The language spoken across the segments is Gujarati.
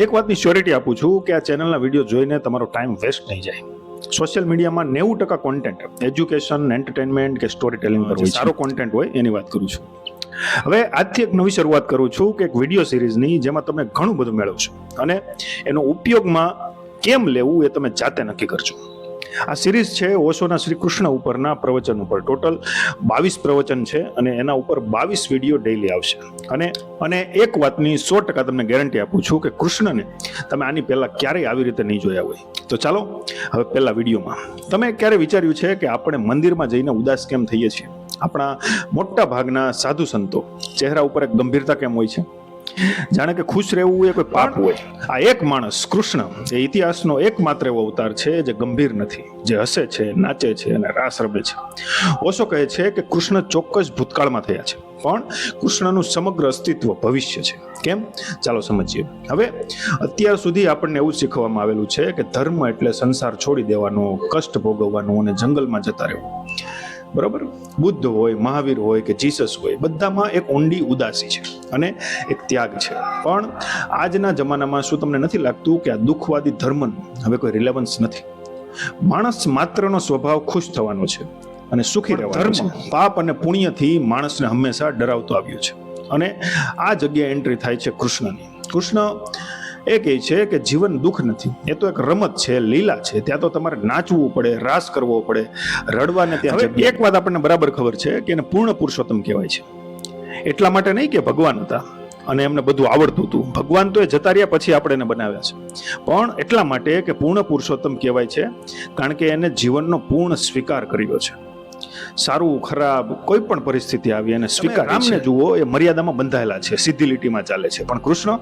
એક વાતની શ્યોરિટી આપું છું કે આ ચેનલના વીડિયો જોઈને તમારો ટાઈમ વેસ્ટ નહીં જાય. સોશિયલ મીડિયામાં નેવું ટકા કોન્ટેન્ટ એજ્યુકેશન એન્ટરટેનમેન્ટ કે સ્ટોરી ટેલિંગ પર હોય સારો કોન્ટેન્ટ હોય એની વાત કરું છું. હવે આજથી એક નવી શરૂઆત કરું છું કે એક વીડિયો સિરીઝની જેમાં તમે ઘણું બધું મેળવશો. અને એનો ઉપયોગમાં કેમ લેવું એ તમે જાતે નક્કી કરજો. આ સિરીઝ છે ઓશોના શ્રી કૃષ્ણ ઉપરના પ્રવચન ઉપર. ટોટલ બાવીસ પ્રવચન છે અને એના ઉપર બાવીસ વીડિયો ડેઈલી આવશે. અને અને એક વાતની સો ટકા તમને ગેરંટી આપું છું કે કૃષ્ણને તમે આની પહેલાં ક્યારેય આવી રીતે નહીં જોયા હોય. તો ચાલો, હવે પહેલા વિડીયોમાં. તમે ક્યારે વિચાર્યું છે કે આપણે મંદિરમાં જઈને ઉદાસ કેમ થઈએ છીએ? આપણા મોટા ભાગના સાધુ સંતો ચહેરા ઉપર એક ગંભીરતા કેમ હોય છે? જાણે કે ખુશ રહેવું એ કોઈ પાપ હોય. આ એક માણસ કૃષ્ણ એ ઇતિહાસનો એકમાત્ર એવો અવતાર છે જે ગંભીર નથી જે હસે છે નાચે છે અને રાસ રમે છે. ઓશો કહે છે કે કૃષ્ણ ચોક્કસ ભૂતકાળમાં થયા છે પણ કૃષ્ણનું સમગ્ર અસ્તિત્વ ભવિષ્ય છે. કેમ? ચાલો સમજીએ. હવે અત્યાર સુધી આપણને એવું શીખવામાં આવેલું છે કે ધર્મ એટલે સંસાર છોડી દેવાનો કષ્ટ ભોગવવાનો અને જંગલમાં જતા રહેવું. બરાબર? બુદ્ધ હોય મહાવીર હોય કે જીસસ હોય બધામાં એક ઊંડી ઉદાસી છે અને એક ત્યાગ છે. પણ આજના જમાનામાં શું તમને નથી લાગતું કે આ દુઃખવાદી ધર્મનું હવે કોઈ રિલેવન્સ નથી? માણસ માત્રનો સ્વભાવ ખુશ થવાનો છે અને સુખી રહેવાનો છે. પાપ અને પુણ્યથી માણસને હંમેશા ડરાવતો આવ્યો છે. અને આ જગ્યાએ એન્ટ્રી થાય છે કૃષ્ણની. કૃષ્ણ એ કહે છે કે જીવન દુઃખ નથી. એ તો એક રમત છે લીલા છે. ત્યાં તો તમારે નાચવું પડે રાસ કરવો પડે રડવાને ત્યાં હવે એક વાત આપણને બરાબર ખબર છે કે એને પૂર્ણ પુરુષોત્તમ કહેવાય છે. એટલા માટે નહીં કે ભગવાન હતા અને એમને બધું આવડતું હતું. ભગવાન તો એ જતા રહ્યા પછી આપણે એને બનાવ્યા છે. પણ એટલા માટે કે પૂર્ણ પુરુષોત્તમ કહેવાય છે કારણ કે એને જીવનનો પૂર્ણ સ્વીકાર કર્યો છે. સારું ખરાબ કોઈ પણ પરિસ્થિતિ આવી અને સ્વીકાર રામને જુઓ એ મર્યાદામાં બંધાયેલા છે સીધી લીટીમાં ચાલે છે. પણ કૃષ્ણ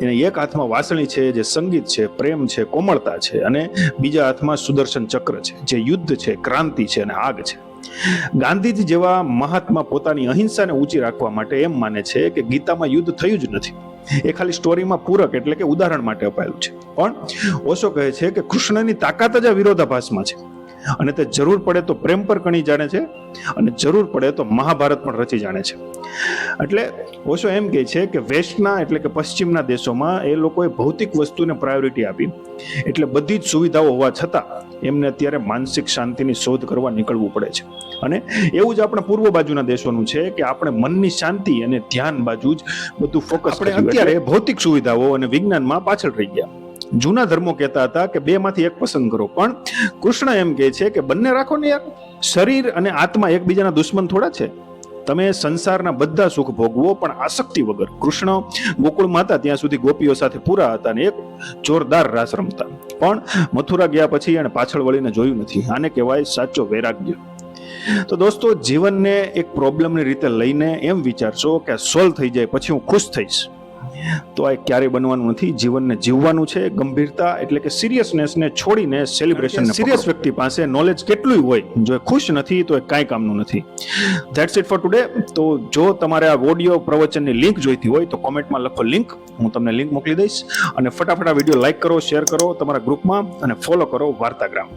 એને એક હાથમાં વાસણી છે જે સંગીત છે પ્રેમ છે કોમળતા છે અને બીજા હાથમાં સુદર્શન ચક્ર છે જે યુદ્ધ છે ક્રાંતિ છે અને આગ છે. ગાંધીજી જેવા મહાત્મા પોતાની અહિંસાને ઊંચી રાખવા માટે એમ માને છે કે ગીતામાં યુદ્ધ થયું જ નથી. એ ખાલી સ્ટોરીમાં પૂરક એટલે કે ઉદાહરણ માટે અપાયેલું છે. પણ ઓશો કહે છે કે કૃષ્ણની તાકાત જ આ વિરોધાભાસમાં છે. અને તે જરૂર પડે તો પ્રેમ પર કણી જાણે છે અને જરૂર પડે તો મહાભારત પણ રચી જાણે છે. એટલે ઓશો એમ કહે છે કે વેસ્ટના એટલે કે પશ્ચિમના દેશોમાં એ લોકોએ ભૌતિક વસ્તુને પ્રાયોરિટી આપી. એટલે બધી જ સુવિધાઓ હોવા છતાં એમને અત્યારે માનસિક શાંતિની શોધ કરવા નીકળવું પડે છે. અને એવું જ આપણે પૂર્વ બાજુના દેશોનું છે કે આપણે મનની શાંતિ અને ધ્યાન બાજુ જ બધું ફોકસ આપણે અત્યારે ભૌતિક સુવિધાઓ અને વિજ્ઞાનમાં પાછળ રહી ગયા. જૂના ધર્મો કહેતા હતા કે બે માંથી એક પસંદ કરો. પણ કૃષ્ણ એમ કહે છે કે બંને રાખો ને યાર. શરીર અને આત્મા એકબીજાના દુશ્મન થોડા છે. તમે સંસારના બધા સુખ ભોગવો, પણ આસક્તિ વગર. કૃષ્ણ ગોકુળમાં હતા ત્યાં સુધી ગોપીઓ સાથે પૂરા હતા અને એક જોરદાર રાસ રમતા. પણ મથુરા ગયા પછી એને પાછળ વળીને જોયું નથી. આને કહેવાય સાચો વૈરાગ્ય. તો દોસ્તો, જીવનને એક પ્રોબ્લેમની રીતે લઈને એમ વિચારશો કે સોલ્વ થઈ જાય, પછી હું ખુશ થઈશ. તો આ ક્યારેય બનવાનું નથી. જીવનને જીવવાનું છે ગંભીરતા એટલે કે સિરિયસનેસને છોડીને સેલિબ્રેશન સિરિયસ વ્યક્તિ પાસે નોલેજ કેટલું હોય જો એ ખુશ નથી તો એ કાંઈ કામનું નથી. ધેટ્સ ઇટ ફોર ટુડે તો જો તમારે આ ઓડિયો પ્રવચનની લિંક જોઈતી હોય તો કોમેન્ટમાં લખો લિંક હું તમને લિંક મોકલી દઈશ. અને ફટાફટ આ વીડિયો લાઇક કરો શેર કરો તમારા ગ્રુપમાં અને ફોલો કરો વાર્તાગ્રામ.